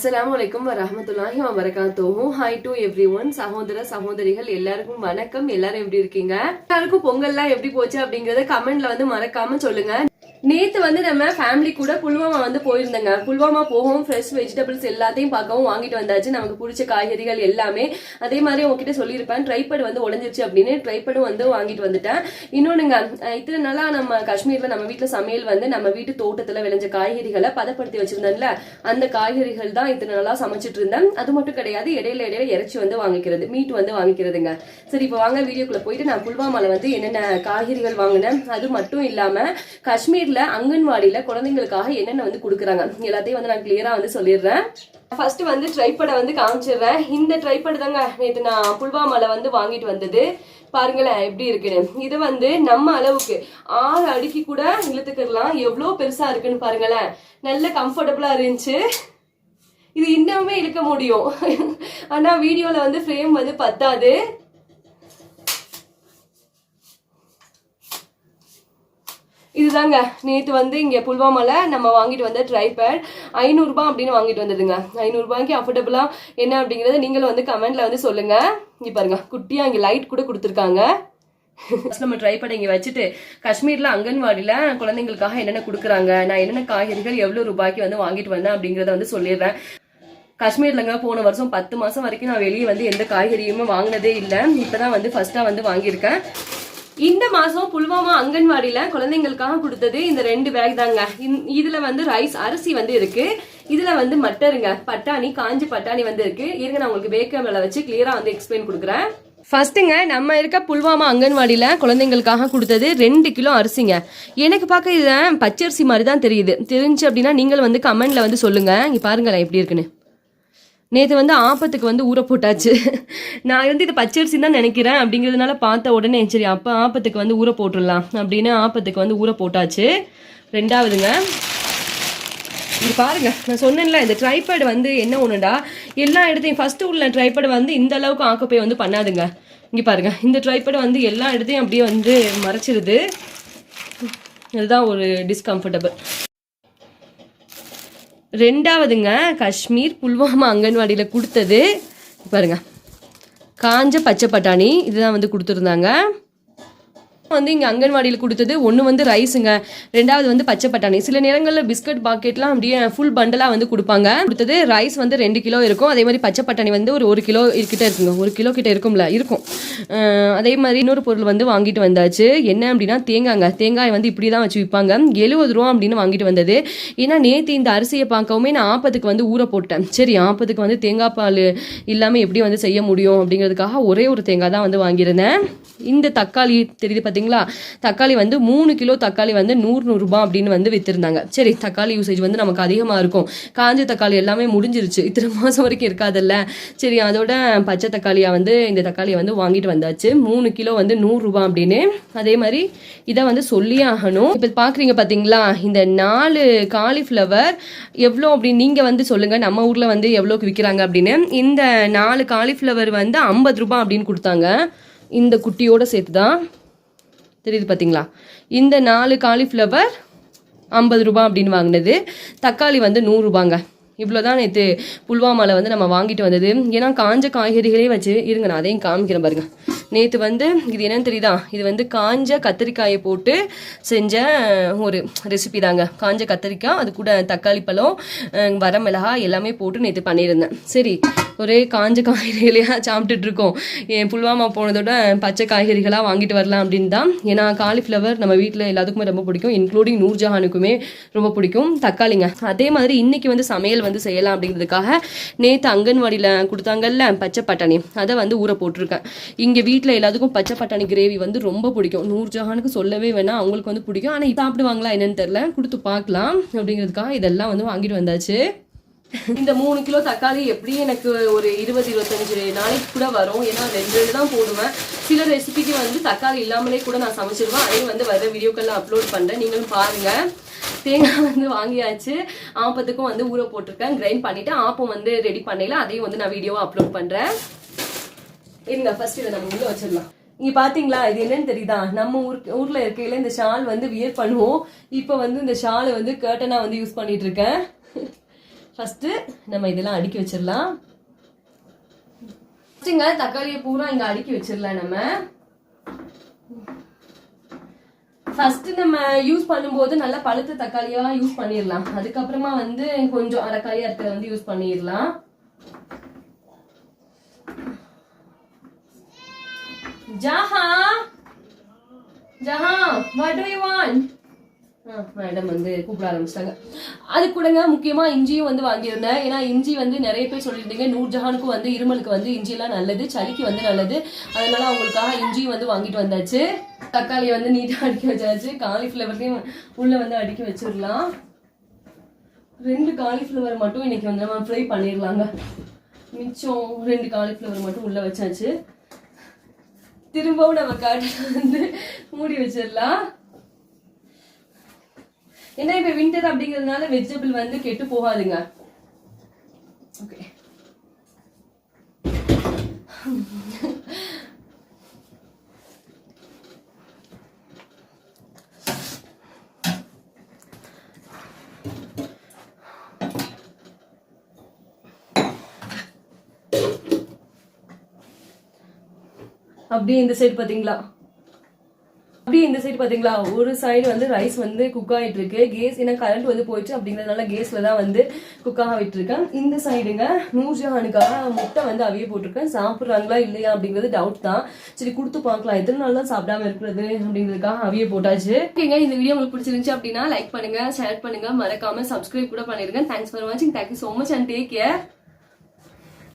அஸ்லாம் வலைக்கம் வரமத்துல்லாஹி வபரகாத்துஹு. ஹாய் டு எவ்ரி ஒன் சகோதர சகோதரிகள் எல்லாருக்கும் வணக்கம். எல்லாரும் எப்படி இருக்கீங்க? எல்லாருக்கும் பொங்கல்லாம் எப்படி போச்சு அப்படிங்கறத கமெண்ட்ல வந்து மறக்காம சொல்லுங்க. நேத்து வந்து நம்ம ஃபேமிலி கூட புல்வாமா வந்து போயிருந்தேங்க. புல்வாமா போகவும் ஃப்ரெஷ் வெஜிடபிள்ஸ் எல்லாத்தையும் பார்க்கவும் வாங்கிட்டு வந்தாச்சு. நமக்கு பிடிச்ச காய்கறிகள் எல்லாமே அதே மாதிரி உங்ககிட்ட சொல்லியிருப்பேன். ட்ரைபட் வந்து உடஞ்சிருச்சு அப்படின்னு ட்ரைபடும் வந்து வாங்கிட்டு வந்துட்டேன். இன்னொன்னுங்க இத்தனை நாளா நம்ம காஷ்மீர்ல நம்ம வீட்டுல சமையல் வந்து நம்ம வீட்டு தோட்டத்துல விளைஞ்ச காய்கறிகளை பதப்படுத்தி வச்சிருந்தேன்ல. அந்த காய்கறிகள் தான் இத்தனை நாளா சமைச்சிட்டு இருந்தேன். அது மட்டும் கிடையாது இடையில இடையில இறைச்சி வந்து வாங்கிக்கிறது மீட் வந்து வாங்கிக்கிறதுங்க. சரி இப்போ வாங்க வீடியோக்குள்ள போயிட்டு நான் புல்வாமால வந்து என்னென்ன காய்கறிகள் வாங்கினேன். அது மட்டும் இல்லாம காஷ்மீர்ல அங்கன்வாடியில் குழந்தைங்களுக்காக என்னென்ன வந்து கொடுக்குறாங்க? எல்லாத்தையும் வந்து நான் கிளியராக வந்து சொல்லிடுறேன். ஃபர்ஸ்ட் வந்து ட்ரைப்படை வந்து காமிச்சிடுறேன். இந்த ட்ரைப்படு தாங்க நேற்று நான் புல்வாமால வந்து வாங்கிட்டு வந்தது. பாருங்களேன் எப்படி இருக்குன்னு. இது வந்து நம்ம அளவுக்கு ஆறு அடிக்கு கூட இழுத்துக்கிடலாம் எவ்வளோ பெருசா இருக்குன்னு பாருங்களேன். நல்ல கம்ஃபர்டபுளா இருந்துச்சு. இது இன்னுமே இழுக்க முடியும். ஆனா வீடியோல வந்து ஃப்ரேம் வந்து பத்தாது. இதுதாங்க. நேற்று வந்து இங்கே புல்வாமாவில் நம்ம வாங்கிட்டு வந்த ட்ரைபேட் ஐநூறுரூபா அப்படின்னு வாங்கிட்டு வந்ததுங்க. ஐநூறுரூபாய்க்கு அஃபோர்டபுளாக என்ன அப்படிங்கிறத நீங்களும் வந்து கமெண்ட்டில் வந்து சொல்லுங்கள் இங்கே பாருங்க. குட்டியாக இங்கே லைட் கூட கொடுத்துருக்காங்க. நம்ம நம்ம ட்ரைபேட் இங்கே வச்சுட்டு காஷ்மீரில் அங்கன்வாடியில் குழந்தைங்களுக்காக என்னென்ன கொடுக்குறாங்க நான் என்னென்ன காய்கறிகள் எவ்வளோ ரூபாய்க்கு வந்து வாங்கிட்டு வந்தேன் அப்படிங்கிறத வந்து சொல்லிடுறேன். காஷ்மீர்லங்க போன வருஷம் பத்து மாதம் வரைக்கும் நான் வெளியே வந்து எந்த காய்கறியுமே வாங்கினதே இல்லை. இப்போ தான் வந்து ஃபஸ்ட்டாக வந்து வாங்கியிருக்கேன். இந்த மாசம் புல்வாமா அங்கன்வாடியில குழந்தைங்களுக்காக கொடுத்தது இந்த ரெண்டு பேக் தாங்க. இந்த- இதுல வந்து ரைஸ் அரிசி வந்து இருக்கு. இதுல வந்து மட்டருங்க பட்டாணி காஞ்சி பட்டாணி வந்து இருக்கு. இருங்க நான் உங்களுக்கு வேக்கமில் வச்சு கிளியரா வந்து எக்ஸ்பிளைன் கொடுக்குறேன். ஃபர்ஸ்ட்டுங்க நம்ம இருக்க புல்வாமா அங்கன்வாடியில் குழந்தைங்களுக்காக கொடுத்தது ரெண்டு கிலோ அரிசிங்க. எனக்கு பார்க்க இதை பச்சரிசி மாதிரி தான் தெரியுது. தெரிஞ்சு அப்படின்னா நீங்கள் வந்து கமெண்ட்டில் வந்து சொல்லுங்கள் இங்கே பாருங்களேன் எப்படி இருக்குன்னு. நேற்று வந்து ஆப்பத்துக்கு வந்து ஊற போட்டாச்சு. நான் வந்து இது பச்சரிசி தான் நினைக்கிறேன். அப்படிங்கிறதுனால பார்த்த உடனே சரி அப்போ ஆப்பத்துக்கு வந்து ஊற போட்டுடலாம் அப்படின்னு ஆப்பத்துக்கு வந்து ஊற போட்டாச்சு. ரெண்டாவதுங்க இது பாருங்க நான் சொன்னேன்ல இந்த ட்ரைபேட் வந்து என்ன ஒன்றுடா எல்லா இடத்தையும் ஃபஸ்ட்டு உள்ள ட்ரைபேட் வந்து இந்த அளவுக்கு ஆக்கப்பே வந்து பண்ணாதுங்க. இங்கே பாருங்க இந்த ட்ரைபேட் வந்து எல்லா இடத்தையும் அப்படியே வந்து மறைச்சிருது. இதுதான் ஒரு டிஸ்கம்ஃபர்டபுள் ரெண்டாவதுங்க காஷ்மீர் புல்வாமா அங்கன்வாடியில் கொடுத்தது. பாருங்க. காஞ்ச பச்சை பட்டாணி இதுதான் வந்து கொடுத்துருந்தாங்க. வந்து இங்கே அங்கன்வாடியில் கொடுத்தது. ஒன்று வந்து ரைஸுங்க. ரெண்டாவது வந்து பச்சை பட்டாணி. சில நேரங்களில் பிஸ்கட் பாக்கெட்லாம் அப்படியே ஃபுல் பண்டலாக வந்து கொடுப்பாங்க. கொடுத்தது ரைஸ் வந்து ரெண்டு கிலோ இருக்கும். அதே மாதிரி பச்சை பட்டாணி வந்து ஒரு ஒரு கிலோ கிட்ட இருக்குங்க. ஒரு கிலோ கிட்ட இருக்கும்ல இருக்கும். அதே மாதிரி இன்னொரு பொருள் வந்து வாங்கிட்டு வந்தாச்சு. என்ன அப்படின்னா தேங்காய்ங்க. தேங்காய் வந்து இப்படி தான் வச்சு விற்பாங்க. எழுபது ரூபா அப்படின்னு வாங்கிட்டு வந்தது. ஏன்னா நேற்று இந்த அரிசியை பார்க்கவுமே நான் ஆப்பத்துக்கு வந்து ஊற போட்டேன். சரி ஆப்பத்துக்கு வந்து தேங்காய் பால் இல்லாமல் எப்படி வந்து செய்ய முடியும் அப்படிங்கிறதுக்காக ஒரே ஒரு தேங்காய் தான் வந்து வாங்கியிருந்தேன். இந்த தக்காளி தெரியுது பார்த்தீங்களா தக்காளி வந்து மூணு கிலோ தக்காளி வந்து நூறு நூறுரூபா அப்படின்னு வந்து விற்றுருந்தாங்க சரி தக்காளி யூசேஜ் வந்து நமக்கு அதிகமாக இருக்கும். காஞ்ச தக்காளி எல்லாமே முடிஞ்சிருச்சு. இத்தனை மாதம் வரைக்கும் இருக்காதுல்ல. சரி அதோட பச்சை தக்காளியாக வந்து இந்த தக்காளியை வந்து வாங்கிட்டு வந்தாச்சு. மூணு கிலோ வந்து நூறுரூபா அப்படின்னு. அதே மாதிரி இதை வந்து சொல்லியே ஆகணும். இப்போ பார்க்குறீங்க பார்த்தீங்களா இந்த நாலு காலிஃப்ளவர் எவ்வளோ அப்படின்னு நீங்கள் வந்து சொல்லுங்கள் நம்ம ஊரில் வந்து எவ்வளோக்கு விற்கிறாங்க அப்படின்னு. இந்த நாலு காலிஃப்ளவர் வந்து ஐம்பது ரூபாய் அப்படின்னு கொடுத்தாங்க. இந்த குட்டியோட சேர்த்து தான் தெரியுது பார்த்தீங்களா இந்த நாலு காலிஃப்ளவர் ஐம்பது ரூபாய் அப்படின்னு வாங்கினது. தக்காளி வந்து நூறுரூபாங்க இவ்வளோ தான் நேற்று புல்வாமாவில் வந்து நம்ம வாங்கிட்டு வந்தது. ஏன்னா காஞ்ச காய்கறிகளே வச்சு இருங்க நான் அதையும் காமிக்கிறேன் பாருங்கள் நேற்று வந்து இது என்னன்னு தெரியுதா? இது வந்து காஞ்ச கத்திரிக்காயை போட்டு செஞ்ச ஒரு ரெசிபி தாங்க. காஞ்ச கத்திரிக்காய் அது கூட தக்காளி பழம் வரமிளகாய் எல்லாமே போட்டு நேற்று பண்ணியிருந்தேன். சரி ஒரே காஞ்ச காய்கறிகளையாக சாப்பிட்டுட்டு இருக்கோம் என் புல்வாமா போனதோட பச்சை காய்கறிகளாக வாங்கிட்டு வரலாம் அப்படின்னு தான். ஏன்னா காலிஃப்ளவர் நம்ம வீட்டில் எல்லாத்துக்குமே ரொம்ப பிடிக்கும். இன்க்ளூடிங் நூர்ஜஹானுக்குமே ரொம்ப பிடிக்கும். தக்காளிங்க. அதே மாதிரி இன்னைக்கு வந்து சமையல் வந்து செய்யலாம் அப்படிங்கிறதுக்காக நேற்று அங்கன்வாடியில் கொடுத்தாங்கல்ல பச்சை பட்டாணி. அதை வந்து ஊற போட்டிருக்கேன். இங்கே வீட்டில் எல்லாத்துக்கும் பச்சை பட்டாணி கிரேவி வந்து ரொம்ப பிடிக்கும். நூர்ஜஹானுக்கு சொல்லவே வேணாம். அவங்களுக்கு வந்து பிடிக்கும். ஆனால் சாப்பிடுவாங்களா என்னன்னு தெரில கொடுத்து பார்க்கலாம். அப்படிங்கிறதுக்காக இதெல்லாம் வந்து வாங்கிட்டு வந்தாச்சு. இந்த மூணு கிலோ தக்காளி எப்படியும் எனக்கு ஒரு இருபது இருபத்தஞ்சு நாளைக்கு கூட வரும். ஏன்னா ரெண்டு ரெண்டு தான் போடுவேன். சில ரெசிபிக்கு வந்து தக்காளி இல்லாமலே கூட நான் சமைச்சிருவேன். அதையும் வந்து வர வீடியோக்கெல்லாம் அப்லோட் பண்ணுறேன் நீங்களும் பாருங்க. தேங்காய் வந்து வாங்கியாச்சு. ஆப்பத்துக்கும் வந்து ஊற போட்டிருக்கேன். கிரைண்ட் பண்ணிட்டு ஆப்பம் வந்து ரெடி பண்ணல அதையும் வந்து நான் வீடியோவை அப்லோட் பண்ணுறேன் இருங்க ஃபர்ஸ்ட் இதை நம்ம உள்ள வச்சிடலாம். இங்க பாத்தீங்களா இது என்னன்னு தெரியுதா? நம்ம ஊர் ஊர்ல இருக்கையில இந்த ஷால் வந்து வியர் பண்ணுவோம். இப்ப வந்து இந்த ஷாலை வந்து கேர்டனா வந்து யூஸ் பண்ணிட்டு இருக்கேன் ஃபர்ஸ்ட் நம்ம இதெல்லாம் அடுக்கி வச்சிடலாம். ஃபஸ்ட்டுங்க தக்காளியை பூரா இங்க அடுக்கி வச்சிடலாம் நம்ம. ஃபர்ஸ்ட் நம்ம யூஸ் பண்ணும்போது நல்லா பழுத்த தக்காளியா யூஸ் பண்ணிடலாம். அதுக்கப்புறமா வந்து கொஞ்சம் அரைக்காயா இருக்கிறத வந்து யூஸ் பண்ணிடலாம். ஜஹா ஜஹா what do you want madam வந்து கூப்பிட ஆரம்பிச்சிட்டாங்க. அது கூடங்க முக்கியமா இஞ்சியும் வந்து வாங்கியிருந்தேன். ஏன்னா இஞ்சி வந்து நிறைய பேர் சொல்லியிருந்தீங்க நூர்ஜஹானுக்கும் வந்து இருமலுக்கு வந்து இஞ்சி எல்லாம் நல்லது சளிக்கு வந்து நல்லது. அதனால அவங்களுக்காக இஞ்சியும் வந்து வாங்கிட்டு வந்தாச்சு. தக்காளியை வந்து நீட்டா அடுக்கி வச்சாச்சு. காலிஃப்ளவர்லையும் உள்ள வந்து அடுக்கி வச்சிடலாம். ரெண்டு காலிஃப்ளவர் மட்டும் இன்னைக்கு வந்து நம்ம ஃப்ரை பண்ணிடலாங்க. மிச்சம் ரெண்டு காலிஃப்ளவர் மட்டும் உள்ள வச்சாச்சு. திரும்பவும் நம்ம காட்டில் வந்து மூடி வச்சிடலாம். ஏன்னா இப்ப வின்டர் அப்படிங்கிறதுனால வெஜிடபிள் வந்து கெட்டு போகாதுங்க. அப்படியே இந்த சைடு பார்த்தீங்களா அப்படியே இந்த சைடு பார்த்தீங்களா ஒரு சைடு வந்து ரைஸ் வந்து குக் ஆகிட்டு இருக்கு கேஸ் ஏன்னா கரண்ட் வந்து போயிடுச்சு அப்படிங்கிறதுனால கேஸ்ல தான் வந்து குக் ஆக விட்டுருக்கேன். இந்த சைடுங்க நூர்ஜஹானுக்காக முட்டை வந்து அவிய போட்டிருக்கேன். சாப்பிட்றாங்களா இல்லையா அப்படிங்கிறது டவுட் தான். சரி கொடுத்து பார்க்கலாம். எத்தனை நாள் தான் சாப்பிடாம இருக்கிறது அப்படிங்கிறதுக்காக அவிய போட்டாச்சு. ஓகேங்க இந்த வீடியோ உங்களுக்கு பிடிச்சிருந்துச்சு அப்படின்னா லைக் பண்ணுங்க ஷேர் பண்ணுங்க. மறக்காம சப்ஸ்கிரைப் கூட பண்ணிருங்க. தேங்க்ஸ் ஃபார் வாட்சிங் thank you so much and take care